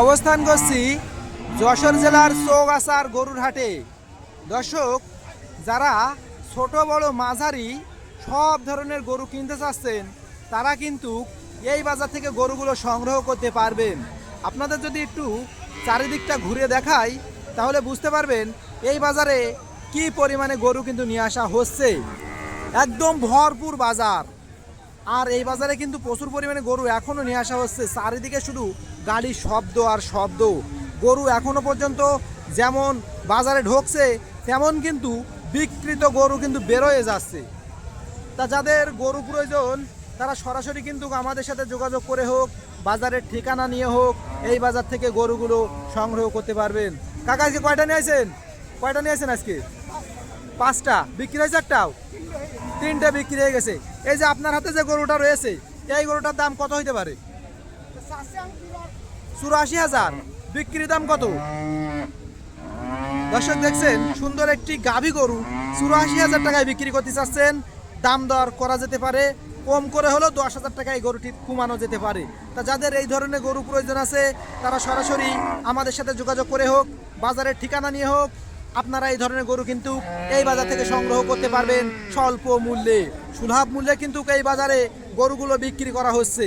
অবস্থান করছি যশোর জেলার চৌগাছার গরুর হাটে। দর্শক, যারা ছোট, বড় মাঝারি সব ধরনের গরু কিনতে চাচ্ছেন, তারা কিন্তু এই বাজার থেকে গরুগুলো সংগ্রহ করতে পারবেন। আপনাদের যদি একটু চারিদিকটা ঘুরে দেখাই, তাহলে বুঝতে পারবেন এই বাজারে কি পরিমাণে গরু কিন্তু নিয়ে আসা হচ্ছে। একদম ভরপুর বাজার। আর এই বাজারে কিন্তু প্রচুর পরিমাণে গরু এখনও নিয়ে আসা হচ্ছে। চারিদিকে শুধু গাড়ির শব্দ আর শব্দ। গরু এখনও পর্যন্ত যেমন বাজারে ঢোকছে, তেমন কিন্তু বিকৃত গরু কিন্তু বেরোয় যাচ্ছে। তা যাদের গরু প্রয়োজন, তারা সরাসরি কিন্তু আমাদের সাথে যোগাযোগ করে হোক, বাজারের ঠিকানা নিয়ে হোক, এই বাজার থেকে গরুগুলো সংগ্রহ করতে পারবেন। কাকা, আজকে কয়টা নিয়েছেন কয়টা নিয়েছেন আজকে? পাঁচটা, বিক্রি হয়েছে একটাও। তিনটে বিক্রি হয়ে গেছে। এই যে আপনার হাতে যে গরুটা রয়েছে, এই গরুটার দাম কত হইতে পারে? চুরাশি হাজার। বিক্রি দাম কত? দর্শক দেখছেন, সুন্দর একটি গাভী গরু। চুরাশি হাজার টাকায় বিক্রি করতে চাচ্ছেন। দাম দর করা যেতে পারে। কম করে হলেও দশ হাজার টাকায় গরুটি কমানো যেতে পারে। তা যাদের এই ধরনের গরু প্রয়োজন আছে, তারা সরাসরি আমাদের সাথে যোগাযোগ করে হোক, বাজারের ঠিকানা নিয়ে হোক আপনারা এই ধরনের গরু কিন্তু এই বাজার থেকে সংগ্রহ করতে পারবেন স্বল্প মূল্যে। সুলভ মূল্যে কিন্তু এই বাজারে গরুগুলো বিক্রি করা হচ্ছে।